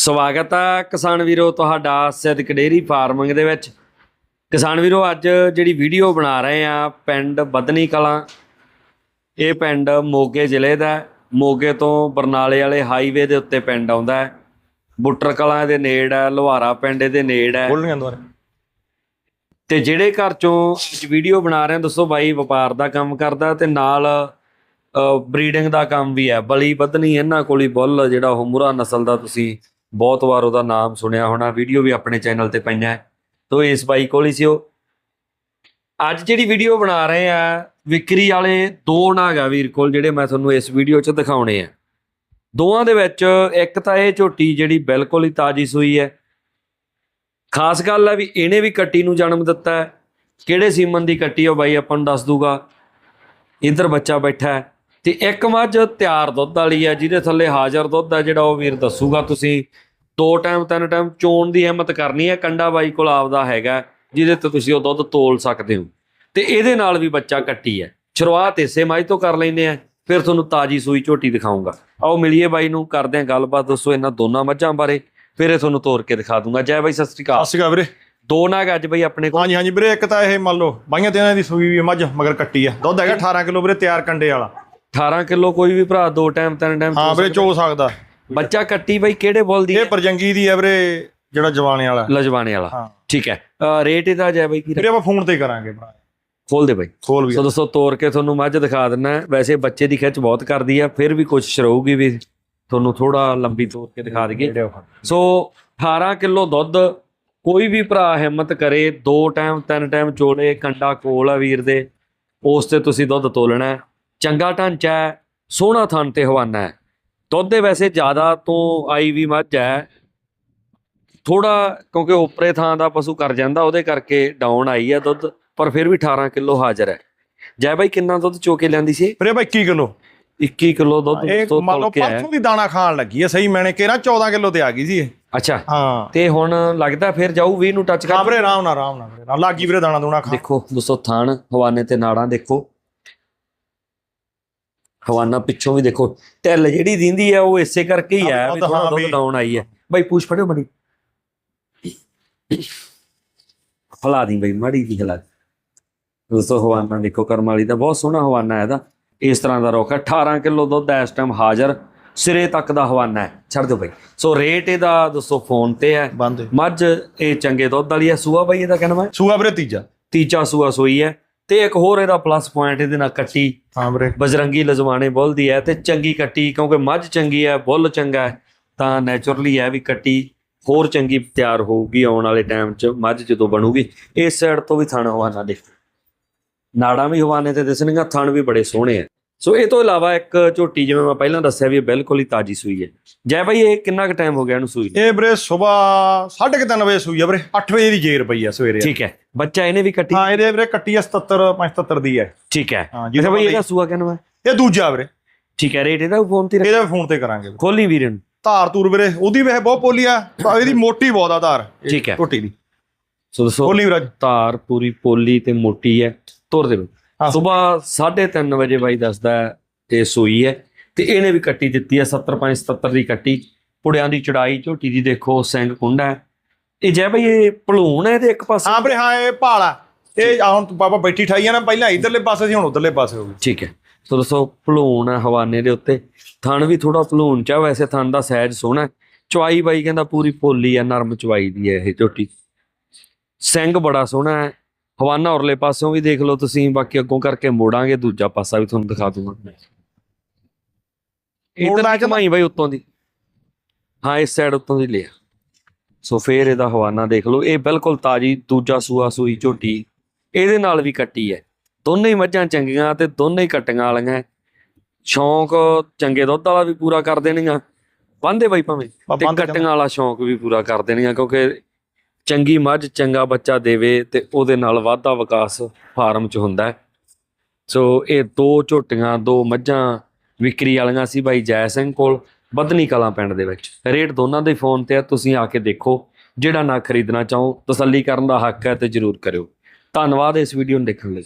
ਸਵਾਗਤ ਹੈ ਕਿਸਾਨ ਵੀਰੋ ਤੁਹਾਡਾ ਸਿੱਧਕ ਡੇਰੀ ਫਾਰਮਿੰਗ ਦੇ ਵਿੱਚ। ਕਿਸਾਨ ਵੀਰੋ ਅੱਜ ਜਿਹੜੀ ਵੀਡੀਓ ਬਣਾ ਰਹੇ ਆ ਪਿੰਡ ਬਦਨੀ ਕਲਾਂ। ਇਹ ਪਿੰਡ ਮੋਗੇ ਜ਼ਿਲ੍ਹੇ ਦਾ। ਮੋਗੇ ਤੋਂ ਬਰਨਾਲੇ ਵਾਲੇ ਹਾਈਵੇ ਦੇ ਉੱਤੇ ਪਿੰਡ ਆਉਂਦਾ ਹੈ। ਬੁੱਟਰ ਕਲਾਂ ਦੇ ਨੇੜ ਹੈ ਲੋਹਾਰਾ ਪਿੰਡ ਦੇ ਨੇੜ ਹੈ। ਬੋਲਣੀਆਂ ਦੁਆਰੇ ਤੇ ਜਿਹੜੇ ਘਰ ਚੋਂ ਅੱਜ ਵੀਡੀਓ ਬਣਾ ਰਹੇ ਆ ਦੱਸੋ ਬਾਈ ਵਪਾਰ ਦਾ ਕੰਮ ਕਰਦਾ ਤੇ ਨਾਲ ਬਰੀਡਿੰਗ ਦਾ ਕੰਮ ਵੀ ਹੈ। ਬਲੀ ਵਧਣੀ ਇਹਨਾਂ ਕੋਲ ਹੀ ਬੁੱਲ ਜਿਹੜਾ ਉਹ ਮੁਰਾ ਨਸਲ ਦਾ ਤੁਸੀਂ ਬਹੁਤ ਵਾਰ ਉਹਦਾ ਨਾਮ ਸੁਣਿਆ ਹੋਣਾ ਵੀਡੀਓ ਵੀ ਆਪਣੇ ਚੈਨਲ ਤੇ ਪਈਆਂ। ਤੋ ਇਸ ਬਾਈ ਕੋਲ ਹੀ ਸੀ ਉਹ। ਅੱਜ ਜਿਹੜੀ ਵੀਡੀਓ ਬਣਾ ਰਹੇ ਆ, ਵਿਕਰੀ ਵਾਲੇ ਦੋ ਨਾਗ ਆ ਵੀਰ ਕੋਲ, ਜਿਹੜੇ ਮੈਂ ਤੁਹਾਨੂੰ ਇਸ ਵੀਡੀਓ 'ਚ ਦਿਖਾਉਣੇ ਆ। ਦੋਵਾਂ ਦੇ ਵਿੱਚ ਇੱਕ ਤਾਂ ਇਹ ਝੋਟੀ ਜਿਹੜੀ ਬਿਲਕੁਲ ਹੀ ਤਾਜੀ ਸੂਈ ਹੈ। ਖਾਸ ਗੱਲ ਹੈ ਵੀ ਇਹਨੇ ਵੀ ਕੱਟੀ ਨੂੰ ਜਨਮ ਦਿੱਤਾ ਹੈ। ਕਿਹੜੇ ਸੀਮਨ ਦੀ ਕੱਟੀ ਉਹ ਬਾਈ ਆਪਾਂ ਨੂੰ ਦੱਸ ਦੂਗਾ। ਇੱਧਰ ਬੱਚਾ ਬੈਠਾ ਹੈ। ਤੇ ਇੱਕ ਮੱਝ ਤਿਆਰ ਦੁੱਧ ਵਾਲੀ ਹੈ ਜਿਹਦੇ ਥੱਲੇ ਹਾਜ਼ਰ ਦੁੱਧ ਹੈ ਜਿਹੜਾ ਉਹ ਵੀਰ ਦੱਸੂਗਾ ਤੁਸੀਂ। ਦੋ ਟਾਈਮ ਤਿੰਨ ਟਾਈਮ ਚੋਣ ਦੀ ਹਿੰਮਤ ਕਰਨੀ ਹੈ ਕੰਡਾ ਬਾਈ ਕੋਲ ਆਪਦਾ ਹੈਗਾ ਜਿਹਦੇ ਤੇ ਤੁਸੀਂ ਉਹ ਦੁੱਧ ਤੋਲ ਸਕਦੇ ਹੋ। ਤੇ ਇਹਦੇ ਨਾਲ ਵੀ ਬੱਚਾ ਕੱਟੀ ਹੈ। ਸ਼ੁਰੂਆਤ ਇਸੇ ਮੱਝ ਤੋਂ ਕਰ ਲੈਂਦੇ ਆ। ਫਿਰ ਤੁਹਾਨੂੰ ਤਾਜੀ ਸੂਈ ਝੋਟੀ ਦਿਖਾਉਂਗਾ। ਆਓ ਮਿਲੀਏ ਬਾਈ ਨੂੰ ਕਰਦੇ ਹਾਂ ਗੱਲਬਾਤ ਦੱਸੋ ਇਹਨਾਂ ਦੋਨਾਂ ਮੱਝਾਂ ਬਾਰੇ। ਫਿਰ ਇਹ ਤੁਹਾਨੂੰ ਤੋੜ ਕੇ ਦਿਖਾ ਦੂੰਗਾ। ਜੈ ਬਾਈ ਸਤਿ ਸ਼੍ਰੀ ਅਕਾਲ। ਸਤਿ ਸ਼੍ਰੀ ਅਕਾਲ ਵੀਰੇ। ਦੋ ਨਾਗ ਅੱਜ ਬਈ ਆਪਣੇ ਕੋਲ। ਹਾਂਜੀ ਹਾਂਜੀ ਵੀਰੇ ਇੱਕ ਤਾਂ ਇਹ ਮੰਨ ਲਓ ਬਾਈਆਂ ਤੇਨਾਂ ਦੀ ਸੂਈ ਵੀ ਮੱਝ ਮਗਰ ਕੱਟੀ ਆ ਦੁੱਧ ਹੈਗਾ 18 ਕਿਲੋ ਵੀਰੇ ਤਿਆਰ ਕੰਡੇ ਵਾਲਾ। 18 ਕਿਲੋ ਕੋਈ ਵੀ ਭਰਾ ਦੋ ਟਾਈਮ ਤਿੰਨ ਟਾਈਮ ਹਾਂ ਵੀਰੇ ਚੋ ਸਕਦਾ। ਬੱਚਾ ਕੱਟੀ ਬਈ ਕਿਹੜੇ ਬੋਲ ਦੀ ਇਹ ਪਰਜੰਗੀ ਦੀ ਆ ਵੀਰੇ ਜਿਹੜਾ ਜਵਾਨੇ ਵਾਲਾ। ਲਜਵਾਣੇ ਵਾਲਾ। ਹਾਂ। ਠੀਕ ਹੈ। ਰੇਟ ਇਹਦਾ ਜੈ ਬਈ ਕੀ ਵੀਰੇ ਆਪਾਂ ਫੋਨ ਤੇ ਕਰਾਂਗੇ ਭਰਾ। ਖੋਲ ਦੇ ਬਈ। ਖੋਲ ਵੀ ਸੋ ਦੋਸਤੋ ਤੋੜ ਕੇ ਤੁਹਾਨੂੰ ਮੱਝ ਦਿਖਾ ਦਿੰਨਾ ਹੈ। ਵੈਸੇ ਬੱਚੇ ਦੀ ਖਿੱਚ ਬਹੁਤ ਕਰਦੀ ਆ ਫਿਰ ਵੀ ਕੋਸ਼ਿਸ਼ ਰਹੂਗੀ ਵੀ ਤੁਹਾਨੂੰ ਥੋੜਾ ਲੰਬੀ ਤੋੜ ਕੇ ਦਿਖਾ ਦਈਏ। ਸੋ 18 ਕਿਲੋ ਦੁੱਧ ਕੋਈ ਵੀ ਭਰਾ ਹਿੰਮਤ ਕਰੇ ਦੋ ਟਾਈਮ ਤਿੰਨ ਟਾਈਮ ਚੋਲੇ ਕੰਡਾ ਕੋਲ ਆ ਵੀਰ ਦੇ ਉਸ ਤੇ ਤੁਸੀਂ ਦੁੱਧ ਤੋਲਣਾ ਹੈ। ਚੰਗਾ ਢਾਂਚਾ ਹੈ ਸੋਹਣਾ ਥਣ ਤੇ ਹਵਾਨਾ ਹੈ। ਦੁੱਧ ਦੇ ਵੈਸੇ ਜ਼ਿਆਦਾ ਤੋਂ ਆਈ ਵੀ ਮੱਝ ਹੈ। ਥੋੜਾ ਕਿਉਂਕਿ ਉਪਰੇ ਥਾਂ ਦਾ ਪਸ਼ੂ ਕਰ ਜਾਂਦਾ ਉਹਦੇ ਕਰਕੇ ਡਾਊਨ ਆਈ ਹੈ ਦੁੱਧ ਪਰ ਫਿਰ ਵੀ 18 ਕਿਲੋ ਹਾਜ਼ਰ ਹੈ। ਜੈ ਬਾਈ ਕਿੰਨਾ ਦੁੱਧ ਚੋ ਕੇ ਲਿਆਂਦੀ ਸੀ? ਵੀਰੇ ਬਾ 21 ਕਿਲੋ। 21 ਕਿਲੋ ਦੁੱਧ ਤੋਂ ਮੰਨ ਲਓ ਪਰਸੋਂ ਦੀ ਦਾਣਾ ਖਾਣ ਲੱਗੀ ਆ ਸਹੀ ਮੈਨੇ ਕਿਹਾ 14 ਕਿਲੋ ਤੇ ਆ ਗਈ ਸੀ ਇਹ। ਅੱਛਾ। ਹਾਂ। ਤੇ ਹੁਣ ਲੱਗਦਾ ਫਿਰ ਜਾਊ 20 ਨੂੰ ਟੱਚ ਹਾਂ ਕਰ। ਵੀਰੇ ਆਰਾਮ ਨਾਲ ਆਰਾਮ ਨਾਲ ਲੱਗੀ ਵੀਰੇ ਦਾਣਾ ਦੂਣਾ ਖਾ। ਦੇਖੋ ਦੋਸਤੋ ਥਾਣ ਹਵਾਨੇ ਤੇ ਨਾੜਾਂ ਦੇਖੋ। ਹਵਾਨਾ ਪਿੱਛੋਂ ਵੀ ਦੇਖੋ ਢਿੱਲ ਜਿਹੜੀ ਦਿੰਦੀ ਹੈ ਉਹ ਇਸੇ ਕਰਕੇ ਹੀ ਹੈ ਹਾਂ, ਵੀ ਹਾਂ, ਥੋੜਾ ਦੁੱਧ ਡਾਊਨ ਆਈ ਹੈ ਬਾਈ ਪੂਛ ਫੜਿਓ ਮੜੀ। ਹਲਾ ਦੀ ਬਈ ਮੜੀ ਦੀ। ਹਲਾ ਦੋਸਤੋ ਹਵਾਨਾ ਦੇਖੋ ਕਰਮ ਵਾਲੀ ਦਾ ਬਹੁਤ ਸੋਹਣਾ ਹਵਾਨਾ ਹੈ ਇਹਦਾ। ਇਸ ਤਰ੍ਹਾਂ ਦਾ ਰੋਕ ਹੈ 18 ਕਿਲੋ ਦੁੱਧ ਹੈ ਇਸ ਟਾਈਮ ਹਾਜ਼ਰ ਸਿਰੇ ਤੱਕ ਦਾ ਹਵਾਨਾ ਹੈ। ਛੱਡ ਦਿਓ ਬਾਈ। ਸੋ ਰੇਟ ਇਹਦਾ ਦੋਸਤੋ ਫੋਨ ਤੇ ਹੈ। ਮੱਝ ਇਹ ਚੰਗੇ ਦੁੱਧ ਵਾਲੀ ਹੈ ਸੂਆ ਬਾਈ ਇਹਦਾ ਕਹਿਣਾ ਮੈਂ? ਸੂਆ ਵੀਰੇ ਤੀਜਾ। ਤੀਜਾ ਸੂਆ ਸੋਈ ਹੈ। ਤੇ ਇੱਕ ਹੋਰ ਇਹਦਾ ਪਲੱਸ ਪੁਆਇੰਟ ਇਹਦੇ ਨਾਲ ਕੱਟੀ। ਹਾਂ ਵੀਰੇ। ਬਜਰੰਗੀ ਲਜਵਾਣੇ ਬੁੱਲ ਦੀ ਹੈ ਤੇ ਚੰਗੀ ਕੱਟੀ ਕਿਉਂਕਿ ਮੱਝ ਚੰਗੀ ਹੈ ਬੁੱਲ ਚੰਗਾ ਹੈ ਤਾਂ ਨੇਚਰਲੀ ਹੈ ਵੀ ਕੱਟੀ ਹੋਰ ਚੰਗੀ ਤਿਆਰ ਹੋਊਗੀ ਆਉਣ ਵਾਲੇ ਟਾਈਮ 'ਚ ਮੱਝ ਜਦੋਂ ਬਣੂਗੀ। ਇਸ ਸਾਈਡ ਤੋਂ ਵੀ ਥਣ ਹਵਾਨਾ ਦੇਖ। ਨਾੜਾਂ ਵੀ ਹਵਾਨੇ ਤੇ ਦਿਸਣਗੀਆਂ ਥਣ ਵੀ ਬੜੇ ਸੋਹਣੇ ਆ। ਸੋ ਇਹ ਤੋਂ ਇਲਾਵਾ ਇੱਕ ਝੋਟੀ ਜਿਵੇਂ ਮੈਂ ਪਹਿਲਾਂ ਦੱਸਿਆ ਵੀ ਇਹ ਬਿਲਕੁਲ ਹੀ ਤਾਜੀ ਸੂਈ ਹੈ। ਜੈ ਬਾਈ ਇਹ ਕਿੰਨਾ ਕੁ ਟਾਈਮ ਹੋ ਗਿਆ ਇਹਨੂੰ ਸੂਈ ਨੂੰ? ਇਹ ਵੀਰੇ ਸਵੇਰ 3:30 ਵਜੇ ਸੂਈ ਆ ਵੀਰੇ। 8 ਵਜੇ ਦੀ ਜੇਰ ਪਈ ਆ ਸਵੇਰੇ। ਠੀਕ ਹੈ। ਬੱਚਾ ਇਹਨੇ ਵੀ ਕੱਟੀ? ਹਾਂ ਇਹਦੇ ਵੀਰੇ ਕੱਟੀ ਆ 77 75 ਦੀ ਹੈ ਠੀਕ ਹੈ। ਹਾਂ ਬਾਈ ਜਿਹਦੇ ਇਹਦਾ ਸੂਆ ਕਹਿੰਦਾ ਇਹ ਦੂਜਾ ਵੀਰੇ। ਠੀਕ ਹੈ ਰੇਟ ਇਹਦਾ ਫੋਨ ਤੇ ਇਹਦੇ ਫੋਨ ਤੇ ਕਰਾਂਗੇ ਖੋਲੀ ਵੀਰੇ ਨੂੰ। ਧਾਰ ਤੂਰ ਵੀਰੇ ਉਹਦੀ ਵੈਸੇ ਬਹੁਤ ਪੋਲੀ ਆ ਇਹਦੀ ਮੋਟੀ ਬਹੁਤ ਆ ਧਾਰ ਠੀਕ ਹੈ। ਝੋਟੀ ਦੀ। ਸੋ ਦੱਸੋ ਪੋਲੀ ਵੀਰਜ ਧਾਰ ਪੂਰੀ ਪੋਲੀ ਤੇ ਮੋਟੀ ਹੈ। ਤੁਰ ਦੇ ਹਾਂ। ਸਵੇਰ 3:30 ਵਜੇ ਬਾਈ ਦੱਸਦਾ ਹੈ ਇਹ ਸੂਈ ਹੈ। ਤੇ ਇਹਨੇ ਵੀ ਕੱਟੀ ਦਿੱਤੀ ਹੈ 75 77 ਦੀ ਕੱਟੀ। ਪੁੜਿਆਂ ਦੀ ਚੜਾਈ ਝੋਟੀ ਦੀ ਦੇਖੋ ਸਿੰਘ ਕੁੰਡਾ ਹੈ। ਇਹ ਜੈ ਬਈ ਇਹ ਭਲੂਣ ਹੈ ਤੇ ਇੱਕ ਪਾਸੇ? ਹਾਂ ਵੀਰੇ ਹਾਂ ਇਹ ਭਾਲਾ। ਇਹ ਹੁਣ ਤੂੰ ਪਾਪਾ ਬੈਠੀ ਠਾਈ ਆ ਨਾ ਪਹਿਲਾਂ ਇਧਰਲੇ ਪਾਸੇ ਸੀ ਹੁਣ ਉਧਰਲੇ ਪਾਸੇ ਹੋ ਗਈ। ਠੀਕ ਹੈ। ਸੋ ਦੱਸੋ ਭਲੂਣ ਹੈ ਹਵਾਨੇ ਦੇ ਉੱਤੇ। ਥਣ ਵੀ ਥੋੜਾ ਭਲੂਣ ਚ ਵੈਸੇ ਥਣ ਦਾ ਸਾਈਜ਼ ਸੋਹਣਾ ਹੈ। ਚਵਾਈ ਬਾਈ ਕਹਿੰਦਾ ਪੂਰੀ ਪੋਲੀ ਆ ਨਰਮ ਚਵਾਈ ਦੀ ਹੈ ਇਹ ਝੋਟੀ। ਸਿੰਘ ਬੜਾ ਸੋਹਣਾ ਹੈ। ਹਵਾਨਾ ਉਰਲੇ ਪਾਸਿਓਂ ਵੀ ਦੇਖ ਲਓ ਤੁਸੀਂ ਬਾਕੀ ਅੱਗੋਂ ਕਰਕੇ ਮੋੜਾਂਗੇ ਦੂਜਾ ਪਾਸਾ ਵੀ ਤੁਹਾਨੂੰ ਦਿਖਾ ਦੂੰਗਾ। ਕਿ- ਕਮਾਈ ਬਾਈ ਉੱਤੋਂ ਦੀ। ਹਾਂ ਇਸ ਸਾਈਡ ਉੱਤੋਂ ਦੀ ਲਿਆ। ਸੋ ਫੇਰ ਇਹਦਾ ਹਵਾਨਾ ਦੇਖ ਲਓ। ਇਹ ਬਿਲਕੁਲ ਤਾਜੀ ਦੂਜਾ ਸੂਆ ਸੂਈ ਝੋਟੀ। ਇਹਦੇ ਨਾਲ ਵੀ ਕੱਟੀ ਹੈ। ਦੋਨੇ ਹੀ ਮੱਝਾਂ ਚੰਗੀਆਂ ਤੇ ਦੋਨੇ ਹੀ ਕੱਟੀਆਂ ਵਾਲੀਆਂ। ਸ਼ੌਂਕ ਚੰਗੇ ਦੁੱਧ ਵਾਲਾ ਵੀ ਪੂਰਾ ਕਰ ਦੇਣੀਆਂ। ਬੰਦੇ ਬਾਈ ਭਾਵੇਂ। ਤੇ ਕੱਟੀਆਂ ਵਾਲਾ ਸ਼ੌਂਕ ਵੀ ਪੂਰਾ ਕਰ ਦੇਣੀਆਂ ਕਿਉਂਕਿ ਚੰਗੀ ਮੱਝ ਚੰਗਾ ਬੱਚਾ ਦੇਵੇ ਤੇ ਉਹਦੇ ਨਾਲ ਵਾਧਾ ਵਿਕਾਸ ਫਾਰਮ 'ਚ ਹੁੰਦਾ ਹੈ। ਸੋ ਇਹ ਦੋ ਝੋਟੀਆਂ, ਦੋ ਮੱਝਾਂ ਵਿਕਰੀ ਵਾਲੀਆਂ ਸੀ ਬਾਈ ਜੈ ਸਿੰਘ ਕੋਲ ਬਦਨੀ ਕਲਾਂ ਪਿੰਡ ਦੇ ਵਿੱਚ। ਰੇਟ ਦੋਨਾਂ ਦੇ ਫੋਨ ਤੇ ਆ, ਤੁਸੀਂ ਆ ਕੇ ਦੇਖੋ। ਜਿਹੜਾ ਨਾ ਖਰੀਦਣਾ ਚਾਹੋ, ਤਸੱਲੀ ਕਰਨ ਦਾ ਹੱਕ ਹੈ ਤੇ ਜਰੂਰ ਕਰਿਓ। ਧੰਨਵਾਦ ਇਸ ਵੀਡੀਓ ਨੂੰ ਦੇਖਣ ਲਈ।